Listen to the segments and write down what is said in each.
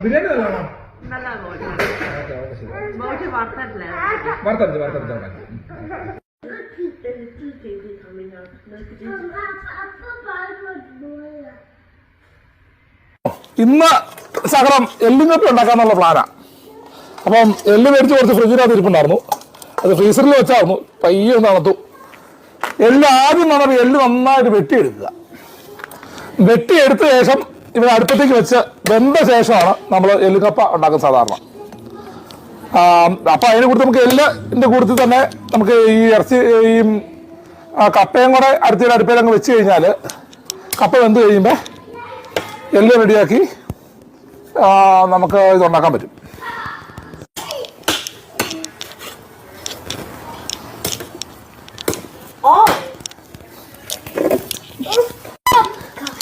ബിരിയാണി നല്ലതാണോ? വറുത്തരച്ച് വറുത്തരച്ച് ഇന്ന് ശകലം എല്ലിങ്ങോട്ട് ഉണ്ടാക്കാന്നുള്ള പ്ലാനാ. അപ്പം എല്ല് മേടിച്ച് കുറച്ച് ഫ്രിഡ്ജിനകത്ത് ഇരിപ്പുണ്ടായിരുന്നു. അത് ഫ്രീസറിൽ വെച്ചായിരുന്നു. പയ്യെ തണുത്തു. എല്ല് ആദ്യം നമ്മൾ എല്ല് നന്നായിട്ട് വെട്ടിയെടുക്കുക. വെട്ടിയെടുത്ത ശേഷം ഇവിടെ അടുപ്പത്തേക്ക് വെച്ച് വെന്ത ശേഷമാണ് നമ്മൾ എല്ലുകപ്പ ഉണ്ടാക്കുന്നത് സാധാരണ. അപ്പം അതിന് കുറിച്ച് നമുക്ക് എല്ലിന്റെ കൂട്ടത്തിൽ തന്നെ നമുക്ക് ഈ ഇറച്ചി ഈ കപ്പയും കൂടെ അടുത്തൊരു അടുപ്പയിൽ അങ്ങ് വെച്ച് കഴിഞ്ഞാൽ കപ്പ വെന്ത് കഴിയുമ്പോൾ എല്ലാം റെഡിയാക്കി നമുക്ക് ഇത് ഉണ്ടാക്കാൻ പറ്റും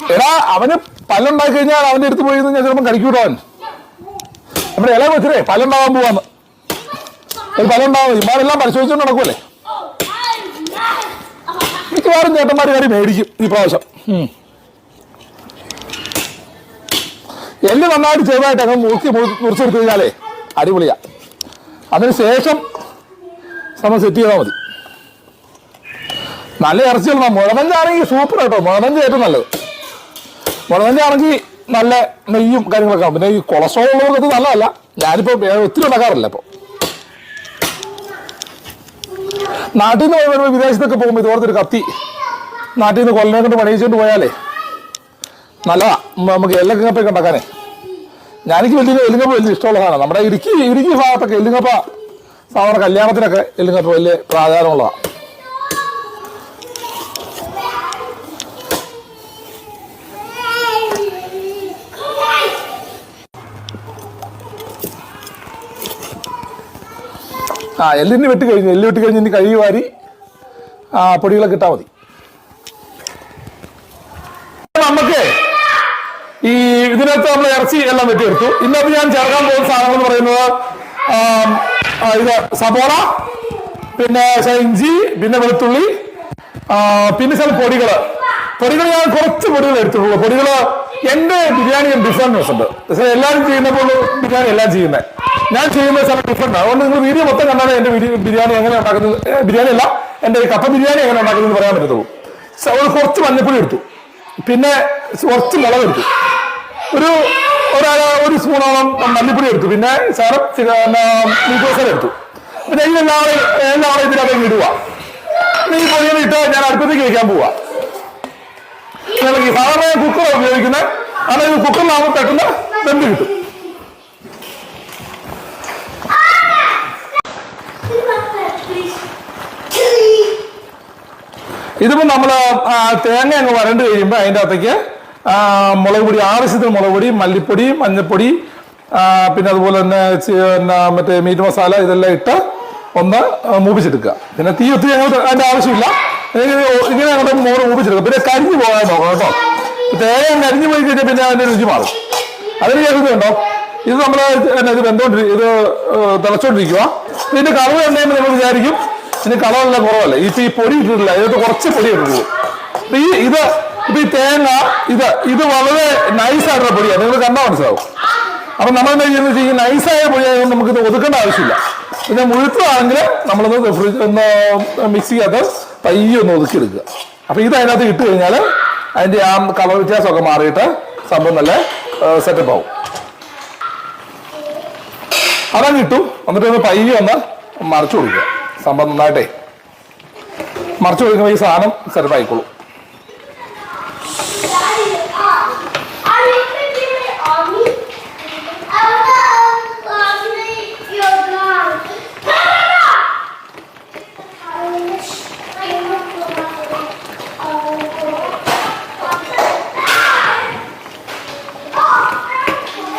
എടാ അവന് പല്ലുണ്ടാക്കി കഴിഞ്ഞാൽ അവന്റെ അടുത്ത് പോയി ഞാൻ ചിലപ്പോൾ കഴിക്കൂട്ടോ അവൻ. നമ്മുടെ ഇല വെച്ചിട്ടേ പല്ലുണ്ടാവാൻ പോവാന്ന്. ഒരു പല്ലുണ്ടാവും. ഇമാരെല്ലാം പരിശോധിച്ചുകൊണ്ട് നടക്കുമല്ലേ മിക്കവാറും ചേട്ടന്മാർ കയറി മേടിക്കും ഈ പ്രാവശ്യം. എല്ല് നന്നായിട്ട് ചെറുതായിട്ട് അങ്ങ് മുറിച്ച് മുറി- മുറിച്ചെടുത്ത് കഴിഞ്ഞാലേ അടിപൊളിയാ. അതിനുശേഷം ശേഷം സമയം സെറ്റ് ചെയ്താൽ മതി. നല്ല ഇറച്ചികൾ മുഴവഞ്ചാണെങ്കിൽ സൂപ്പർ കേട്ടോ മുളവഞ്ച് ഏറ്റവും നല്ലത്. മുളവഞ്ചാണെങ്കിൽ നല്ല നെയ്യും കാര്യങ്ങളൊക്കെ ആവും. പിന്നെ ഈ കൊളസ്ട്രോൾ ഉള്ളവർക്ക് നല്ലതല്ല. ഞാനിപ്പോൾ ഒത്തിരി ഉണ്ടാക്കാറില്ല ഇപ്പോൾ നാട്ടിൽ നിന്ന് വരുമ്പോൾ വിദേശത്തൊക്കെ പോകുമ്പോൾ ഇതുപോലത്തെ ഒരു കത്തി നാട്ടിൽ നിന്ന് കൊല്ലനെ കൊണ്ട് പണിയിച്ചുകൊണ്ട് പോയാലേ നല്ലതാ. നമുക്ക് എല്ലക്കപ്പൊക്കെ ഉണ്ടാക്കാനേ. ഞാനെനിക്ക് വലിയ എല്ലുങ്ങപ്പ വലിയ ഇഷ്ടമുള്ള സാധനമാണ്. നമ്മുടെ ഇടുക്കി ഇടുക്കി ഭാഗത്തൊക്കെ എല്ലുങ്ങപ്പ സാധാരണ കല്യാണത്തിനൊക്കെ എല്ലുങ്ങപ്പ വലിയ പ്രാധാന്യമുള്ളതാണ് ആ എല്ലിന് വെട്ടി കഴിഞ്ഞു. എല്ല് വെട്ടി കഴിഞ്ഞ് ഇനി കഴുകി വാരി ആ പൊടികളൊക്കെ ഇട്ടാൽ മതി. നമുക്ക് ഈ ഇതിനകത്ത് നമ്മൾ ഇറച്ചി എല്ലാം വെട്ടിയെടുത്തു. ഇന്നത്തെ ഞാൻ ചേർക്കാൻ പോകുന്ന സാധനം എന്ന് പറയുന്നത് ഇത് സബോള പിന്നെ ഇഞ്ചി പിന്നെ വെളുത്തുള്ളി പിന്നെ ചില പൊടികൾ പൊടികൾ ഞാൻ കുറച്ച് പൊടികൾ എടുത്തിട്ടുള്ളൂ. പൊടികൾ എന്റെ ബിരിയാണി ഡിഫറൻസ് ഉണ്ട് എല്ലാവരും ചെയ്യുന്ന പോലെ ബിരിയാണി എല്ലാം ചെയ്യുന്നത് ഞാൻ ചെയ്യുന്ന ചില ഡിഫറെന്റ് അതുകൊണ്ട് നിങ്ങൾ വീഡിയോ മൊത്തം കണ്ടാണ് എന്റെ ബിരിയാണി എങ്ങനെ ഉണ്ടാക്കുന്നത്? ബിരിയാണി അല്ല എന്റെ കപ്പ ബിരിയാണി എങ്ങനെ ഉണ്ടാക്കുന്നത് പറയാൻ പറ്റത്തുള്ളൂ. ഒരു കുറച്ച് മഞ്ഞപ്പൊടി എടുത്തു. പിന്നെ കുറച്ച് മുളക് എടുത്തു. ഒരു ഒരാൾ ഒരു സ്പൂണോളം മല്ലിപ്പൊടി എടുത്തു. പിന്നെ സാറ് മീറ്റ് മസാല എടുത്തു. പിന്നെ ഇതെല്ലാവരും എല്ലാവരും ഇതിനകത്ത് ഇടുക. ഈ പൊടിയിൽ ഇട്ട് ഞാൻ അടുപ്പത്തേക്ക് വെക്കാൻ പോവാ. സാധാരണ കുക്കറാണ് ഉപയോഗിക്കുന്നത്. ഇത് കുക്കറിലാകുമ്പോൾ പെട്ടെന്ന് വെന്ത് കിട്ടും. ഇതിപ്പോ നമ്മൾ ആ, തേങ്ങ അങ്ങ് വരണ്ട് കഴിയുമ്പോൾ അതിന്റെ അകത്തേക്ക് മുളക് പൊടി ആവശ്യത്തിന് മുളക് പൊടി മല്ലിപ്പൊടി മഞ്ഞൾപ്പൊടി പിന്നെ അതുപോലെ തന്നെ മറ്റേ മീറ്റ് മസാല ഇതെല്ലാം ഇട്ട് ഒന്ന് മൂപ്പിച്ചെടുക്കുക. പിന്നെ തീ ഒത്തിരി ഞങ്ങൾ അതിന്റെ ആവശ്യമില്ല. ഇങ്ങനെ അങ്ങോട്ട് മോറ് മൂപ്പിച്ചെടുക്കുക പിന്നെ കരിഞ്ഞു പോകാൻ നോക്കണം കേട്ടോ. തേങ്ങ കരിഞ്ഞു പോയി കഴിഞ്ഞാൽ പിന്നെ അതിന്റെ രുചി മാറും. അതിന് കേൾക്കുന്നുണ്ടോ? ഇത് നമ്മൾ ഇത് വെന്തോണ്ടിരിക്കും ഇത് തിളച്ചോണ്ടിരിക്കുക ഇതിന്റെ കളവ് ഉണ്ടെങ്കിൽ നിങ്ങൾ വിചാരിക്കും. ഇതിന് കളറെല്ലാം കുറവല്ല? ഇപ്പൊ ഈ പൊടി ഇട്ടിട്ടില്ല. ഇതിനകത്ത് കുറച്ച് പൊടി ഇട്ടിട്ടുള്ളൂ. ഈ ഇത് ഇപ്പൊ ഈ തേങ്ങ ഇത് ഇത് വളരെ നൈസായിട്ടുള്ള പൊടിയാണ്. നിങ്ങൾ കണ്ടാൽ മനസ്സിലാവും. അപ്പൊ നമ്മൾ എന്താ ചെയ്യുന്നത് ഈ നൈസായ പൊടിയായതുകൊണ്ട് നമുക്ക് ഇത് ഒതുക്കേണ്ട ആവശ്യമില്ല. പിന്നെ മുഴുത്തതാണെങ്കിൽ നമ്മളത് ഫ്രിഡ്ജ് ഒന്ന് മിക്സിക്കകത്ത് പയ്യെ ഒന്ന് ഒതുക്കിയെടുക്കുക അപ്പൊ ഇത് അതിനകത്ത് ഇട്ട് കഴിഞ്ഞാൽ അതിന്റെ ആ കളർ വ്യത്യാസമൊക്കെ മാറിയിട്ട് സംഭവം നല്ല സെറ്റപ്പ് ആവും. അതങ്ങ് ഇട്ടു. എന്നിട്ട് ഒന്ന് പയ്യെ ഒന്ന് മറച്ചു കൊടുക്കുക. സംഭവം നന്നായിട്ടേ. മറച്ചു കൊടുക്കുമ്പോൾ ഈ സാധനം സെറ്റപ്പ് ആയിക്കോളും.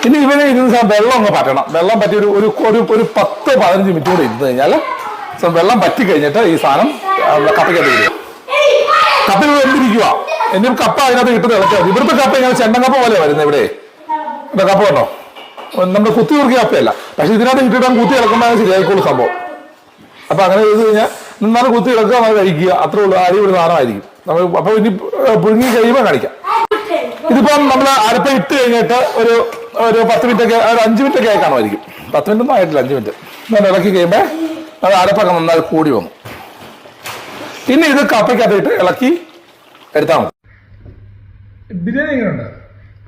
ഇനി ഇവനെ ഇരുന്ന് വെള്ളം ഒന്ന് പറ്റണം. വെള്ളം പറ്റി ഒരു ഒരു പത്ത് പതിനഞ്ച് മിനിറ്റ് കൂടെ ഇരുന്ന് കഴിഞ്ഞാൽ സ- വെള്ളം പറ്റി കഴിഞ്ഞിട്ട് ഈ സാധനം കപ്പയ്ക്കകത്ത് കിട്ടും കപ്പ ഇവിടെ എന്തിരിക്കുക എന്നും കപ്പ അതിനകത്ത് കിട്ടുന്ന ഇളക്കുക ഇവിടുത്തെ കപ്പ ഇങ്ങനെ ചെണ്ടങ്കപ്പ പോലെ വരുന്നത് ഇവിടെ. ഇവിടെ കപ്പ കണ്ടോ നമ്മുടെ കുത്തി കുറുക്കിയ കപ്പയല്ല. പക്ഷെ ഇതിനകത്ത് ഇട്ടിട്ട് കുത്തി ഇളക്കുമ്പോൾ ശരിയായിക്കോളും സംഭവം. അപ്പൊ അങ്ങനെ ചെയ്ത് കഴിഞ്ഞാൽ നിന്നാലും കുത്തി ഇളക്കുക നമ്മൾ കഴിക്കുക. അത്രേ ഉള്ളൂ. അടിപൊളി സാധനമായിരിക്കും. നമ്മൾ അപ്പൊ ഇനി പുഴുങ്ങി കഴിയുമ്പോൾ കാണിക്കാം. ഇതിപ്പം നമ്മൾ അരപ്പ ഇട്ട് കഴിഞ്ഞിട്ട് ഒരു ഒരു പത്ത് മിനിറ്റ് ഒക്കെ ഒരു അഞ്ച് മിനിറ്റ് ഒക്കെ ആയി കാണുമായിരിക്കും. പത്ത് മിനിറ്റ് ഒന്നും ആയിട്ടില്ല അഞ്ച് മിനിറ്റ്. ഞാൻ ഇളക്കി കഴിയുമ്പോൾ അത് അരപ്പൊക്കെ നന്നായി കൂടി വന്നു പിന്നെ ഇത് കപ്പയ്ക്കകത്തിട്ട് ഇളക്കി എടുത്താൽ മതി. ബിരിയാണി എങ്ങനെയുണ്ട്?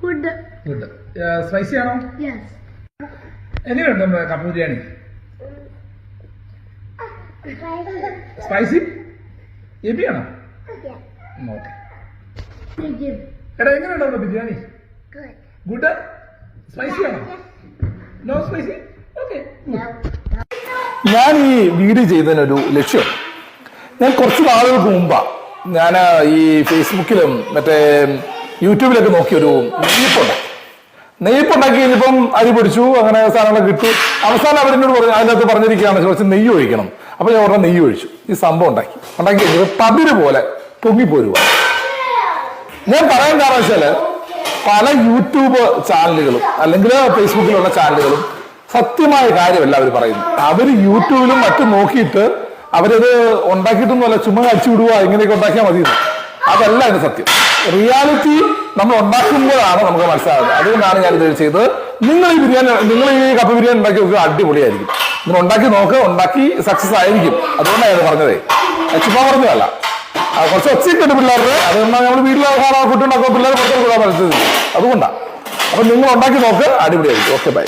ഗുഡ് ഗുഡ് സ്പൈസി ആണോ? Yes. എങ്ങനെയുണ്ട് നമ്മുടെ കപ്പ ബിരിയാണി? സ്പൈസി എബി ആണോ ഓക്കെ. എടാ എങ്ങനെയുണ്ട് നമ്മുടെ ബിരിയാണി? Good. ഗുഡ് സ്പൈസി ആണോ? നോ സ്പൈസി ഓക്കെ ഞാൻ ഈ വീഡിയോ ചെയ്തതിനൊരു ലക്ഷ്യം. ഞാൻ കുറച്ച് നാളുകൾക്ക് മുമ്പാ ഞാൻ ഈ ഫേസ്ബുക്കിലും മറ്റേ യൂട്യൂബിലൊക്കെ നോക്കിയൊരു നെയ്യപ്പുണ്ടാക്കി. നെയ്യപ്പുണ്ടാക്കി കഴിഞ്ഞപ്പം അരി പൊടിച്ചു അങ്ങനെ സാധനങ്ങളൊക്കെ കിട്ടു അവസാനം അവരെന്നോട് പറഞ്ഞു അതിനകത്ത് പറഞ്ഞിരിക്കുകയാണ് കുറച്ച് നെയ്യ് ഒഴിക്കണം. അപ്പൊ ഞാൻ ഉടനെ നെയ്യ് ഒഴിച്ചു. ഈ സംഭവം ഉണ്ടാക്കി. ഉണ്ടാക്കി കഴിഞ്ഞപ്പോൾ പതിര് പോലെ പൊങ്ങിപ്പോരുക ഞാൻ പറയാൻ കാരണം വെച്ചാൽ പല യൂട്യൂബ് ചാനലുകളും അല്ലെങ്കിൽ ഫേസ്ബുക്കിലുള്ള ചാനലുകളും സത്യമായ കാര്യമല്ല അവർ പറയുന്നു അവർ യൂട്യൂബിലും മറ്റും നോക്കിയിട്ട് അവരത് ഉണ്ടാക്കിയിട്ടൊന്നുമല്ല ചുമ്മാ അടിച്ചു വിടുക ഇങ്ങനെയൊക്കെ ഉണ്ടാക്കിയാൽ മതി. അതല്ല അതിന് സത്യം. റിയാലിറ്റി നമ്മൾ ഉണ്ടാക്കുമ്പോഴാണ് നമുക്ക് മനസ്സിലാകുന്നത് അതുകൊണ്ടാണ് ഞാൻ ഇത് ചെയ്തത്. നിങ്ങൾ ഈ ബിരിയാണി നിങ്ങൾ ഈ കപ്പ ബിരിയാണി ഉണ്ടാക്കി നോക്കുക അടിപൊളിയായിരിക്കും. നിങ്ങൾ ഉണ്ടാക്കി നോക്ക് ഉണ്ടാക്കി സക്സസ് ആയിരിക്കും. അതുകൊണ്ടാണ് ഞാൻ പറഞ്ഞതേ. ചുമ്മാ പറഞ്ഞതല്ല. കുറച്ച് ഒച്ചയൊക്കെ ഉണ്ട് പിള്ളേരുടെ. അതുകൊണ്ടാണ് നമ്മൾ വീട്ടിലെ കാണാൻ ഫുഡ് ഉണ്ടാക്കുമ്പോൾ പിള്ളേർ വിടാൻ പറ്റുന്നത് അതുകൊണ്ടാണ് അപ്പൊ നിങ്ങൾ ഉണ്ടാക്കി നോക്ക് അടിപൊളിയായിരിക്കും. Okay bye